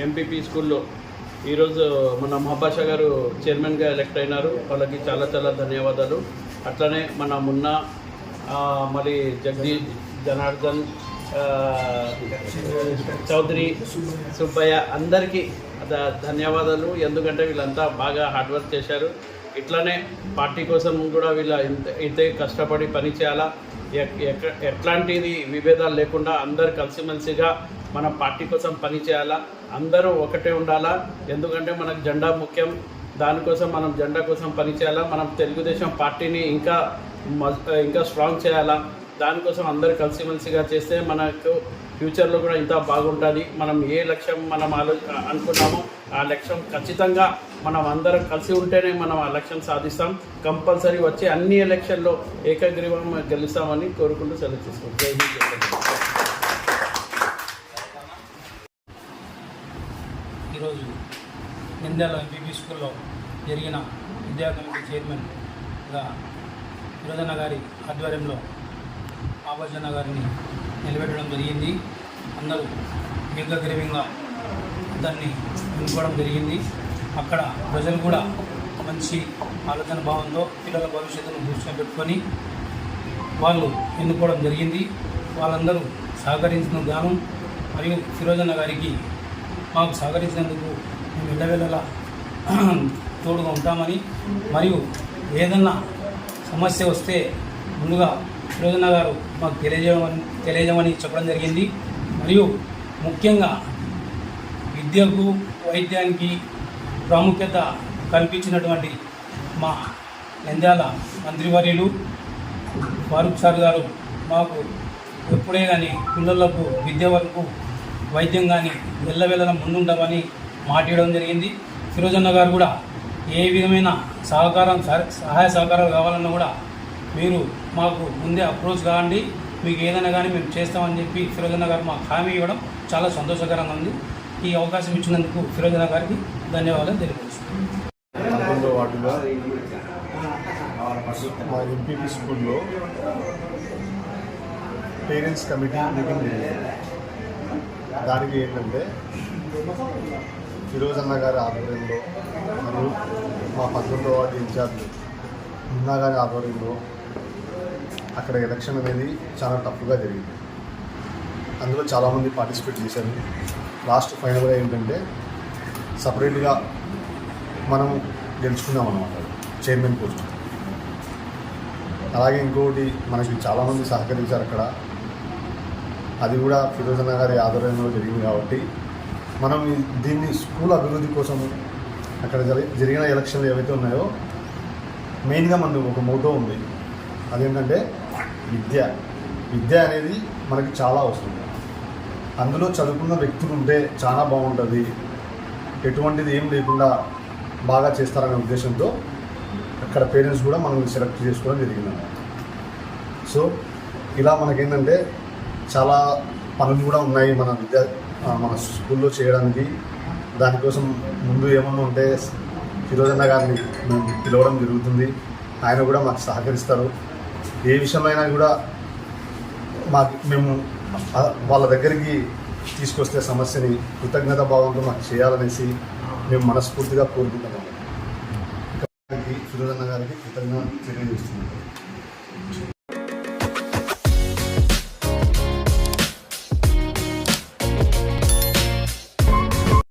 MPP స్కూల్లో. ఈరోజు మన మహాబాషా గారు చైర్మన్గా ఎలక్ట్ అయినారు. వాళ్ళకి చాలా చాలా ధన్యవాదాలు. అట్లనే మన మున్న మరి జగదీష్ జనార్దన్ చౌదరి సుబ్బయ్య అందరికీ ధన్యవాదాలు. ఎందుకంటే వీళ్ళంతా బాగా హార్డ్ వర్క్ చేశారు. ఇట్లానే పార్టీ కోసం కూడా వీళ్ళ ఇంత ఇంతే కష్టపడి పని చేయాలా? ఎక్- ఎట్లాంటిది విభేదాలు లేకుండా అందరు కలిసిమెలిసిగా మన పార్టీ కోసం పని చేయాలా? అందరూ ఒకటే ఉండాలా? ఎందుకంటే మనకు జెండా ముఖ్యం. దానికోసం మనం జెండా కోసం పని చేయాలా? మనం తెలుగుదేశం పార్టీని ఇంకా ఇంకా స్ట్రాంగ్ చేయాలా? దానికోసం అందరు కలిసిమెలిసిగా చేస్తే మనకు ఫ్యూచర్లో కూడా ఇంత బాగుంటుంది. మనం ఏ లక్ష్యం మనం ఆలో అనుకున్నామో ఆ లక్ష్యం ఖచ్చితంగా మనం అందరం కలిసి ఉంటేనే మనం ఆ లక్ష్యం సాధిస్తాం. కంపల్సరీ వచ్చే అన్ని ఎలక్షన్లో ఏకగ్రీవం గెలుస్తామని కోరుకుంటూ సెలవు తీసుకుంటాం ఈరోజు నంద్యాల ఎంపీపీ స్కూల్లో జరిగిన విద్యా కమిటీ చైర్మన్గా విరోధన్న గారి ఆధ్వర్యంలో ఆభజన గారిని నిలబెట్టడం జరిగింది. అందరూ ఏకగ్రీవంగా దాన్ని ఎన్నుకోవడం జరిగింది. అక్కడ ప్రజలు కూడా మంచి ఆలోచన భావంతో పిల్లల భవిష్యత్తును దృష్టిలో పెట్టుకొని వాళ్ళు ఎన్నుకోవడం జరిగింది. వాళ్ళందరూ సహకరించిన గాను మరియు ఫిరోజన్న గారికి మాకు సహకరించినందుకు మేము వెళ్ళవెళ్ళలా తోడుగా ఉంటామని మరియు ఏదన్నా సమస్య వస్తే ముందుగా ఫిరోజన్న గారు మాకు తెలియజేయమని తెలియజేయమని చెప్పడం జరిగింది. మరియు ముఖ్యంగా విద్యకు వైద్యానికి ప్రాముఖ్యత కల్పించినటువంటి మా నంద్యాల మంత్రివర్యులు ఫారూక్ సార్ గారు మాకు ఎప్పుడే కానీ పిల్లలకు విద్య వరకు వైద్యం కానీ వెళ్ళవెళ్ళడం ముందుండమని మాట్లాడడం జరిగింది. ఫిరోజన్న గారు కూడా ఏ విధమైన సహకారం సహ- సహాయ సహకారాలు కావాలన్నా కూడా మీరు మాకు ముందే అప్రోచ్ కావండి మీకు ఏదైనా కానీ మేము చేస్తామని చెప్పి ఫిరోజన్న గారు మాకు హామీ ఇవ్వడం చాలా సంతోషకరంగా ఉంది ఈ అవకాశం ఇచ్చినందుకు ఫిరోజన్న గారికి ధన్యవాదాలు తెలియజేస్తున్నాను వార్డులో మా ఎంపీపీ స్కూల్లో పేరెంట్స్ కమిటీ మీటింగ్ జరిగింది దానికి ఏంటంటే ఫిరోజ్ అన్న గారి ఆధ్వర్యంలో మరియు మా పదకొండో వార్డు ఇన్ఛార్జ్ మున్నా గారి ఆధ్వర్యంలో అక్కడ ఎలక్షన్ అనేది చాలా టఫ్గా జరిగింది. అందులో చాలామంది పార్టిసిపేట్ చేశారు. లాస్ట్ ఫైనల్గా ఏంటంటే సపరేట్గా మనం గెలుచుకున్నాం అనమాట చైర్మన్ పోస్ట్. అలాగే ఇంకోటి మనకి చాలామంది సహకరించారు అక్కడ. అది కూడా ఫిరోజన్న గారి ఆధ్వర్యంలో జరిగింది కాబట్టి మనం దీన్ని స్కూల్ అభివృద్ధి కోసం అక్కడ జరి- జరిగిన ఎలక్షన్లు ఏవైతే ఉన్నాయో మెయిన్గా మనకు ఒక మోటో ఉంది. అదేంటంటే విద్య. విద్య అనేది మనకి చాలా అవసరం. అందులో చదువుకున్న వ్యక్తులు ఉంటే చాలా బాగుంటుంది. ఎటువంటిది ఏం లేకుండా బాగా చేస్తారనే ఉద్దేశంతో అక్కడ పేరెంట్స్ కూడా మనల్ని సెలెక్ట్ చేసుకోవడం జరిగింది సో ఇలా మనకేంటంటే చాలా పనులు కూడా ఉన్నాయి మన విద్య మన స్కూల్లో చేయడానికి. దానికోసం ముందు ఏమన్నా ఉంటే ఫిరోజన్న గారిని మేము పిలవడం జరుగుతుంది. ఆయన కూడా మాకు సహకరిస్తారు. ఏ విషయమైనా కూడా మాకు మేము వాళ్ళ దగ్గరికి తీసుకొస్తే సమస్యని కృతజ్ఞత భావంతో మాకు చేయాలనేసి మేము మనస్ఫూర్తిగా కోరుకుంటున్నాము.